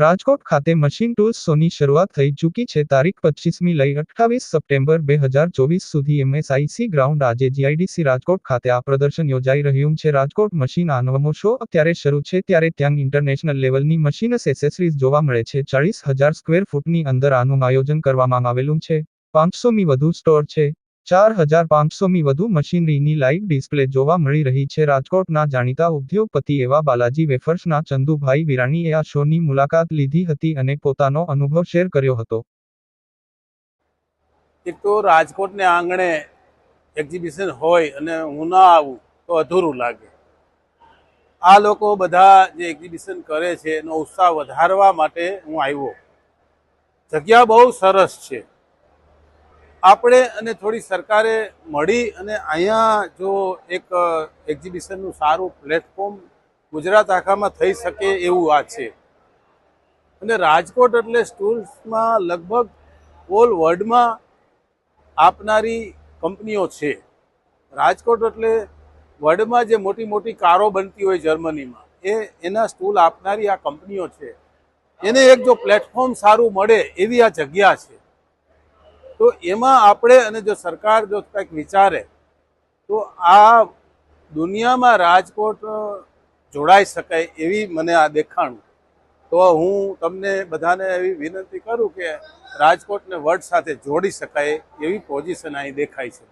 રાજકોટ ખાતે machine tools શોની શરૂઆત થઈ ચૂકી છે તારીખ પચીસમી લઈ અઠ્ઠાવીસ સપ્ટેમ્બર બે હજાર ચોવીસ સુધી M S I C ground આજે G I D C Rajkot ખાતે આ પ્રદર્શન યોજાઈ રહ્યું છે. રાજકોટ મશીન આ નવમો શો અત્યારે શરૂ છે ત્યારે ત્યાં ઇન્ટરનેશનલ લેવલની મશીનસ એસેસરીઝ જોવા મળે છે. ચાળીસ હજાર સ્ક્વેર ફૂટની અંદર આનું આયોજન કરવામાં આવેલું છે. પાંચસોમી વધુ સ્ટોર છે. ચાર હજાર પાંચસોમી વધુ મશીનરીની લાઇવ ડિસ્પ્લે જોવા મળી રહી છે. રાજકોટના જાણીતા ઉદ્યોગપતિ એવા બાલાજી વેફર્સના ચંદુભાઈ વિરાણીએ આ શોની મુલાકાત લીધી હતી અને પોતાનો અનુભવ શેર કર્યો હતો. એક તો રાજકોટને આંગણે એક્ઝિબિશન હોય અને હું ના આવું તો અધૂરું લાગે. આ લોકો બધા જે એક્ઝિબિશન કરે છે એનો ઉત્સાહ વધારવા માટે હું આવ્યો. જગ્યા બહુ સરસ છે. આપણે અને થોડી સરકારે મળી અને અહીંયા જો એક એક્ઝિબિશનનું સારું પ્લેટફોર્મ ગુજરાત આખામાં થઈ શકે એવું આ છે. અને રાજકોટ એટલે સ્ટૂલ્સમાં લગભગ ઓલ વર્લ્ડમાં આપનારી કંપનીઓ છે. રાજકોટ એટલે વર્લ્ડમાં જે મોટી મોટી કારો બનતી હોય જર્મનીમાં, એ એના સ્ટૂલ આપનારી આ કંપનીઓ છે. એને એક જો પ્લેટફોર્મ સારું મળે એવી આ જગ્યા છે. તો એમાં આપણે અને જો સરકાર જો કંઈક વિચારે, તો આ દુનિયામાં રાજકોટ જોડાઈ શકાય એવી મને આ દેખાણું. તો હું તમને બધાને એવી વિનંતી કરું કે રાજકોટને વર્ડ સાથે જોડી શકાય એવી પોઝિશન અહીં દેખાય છે.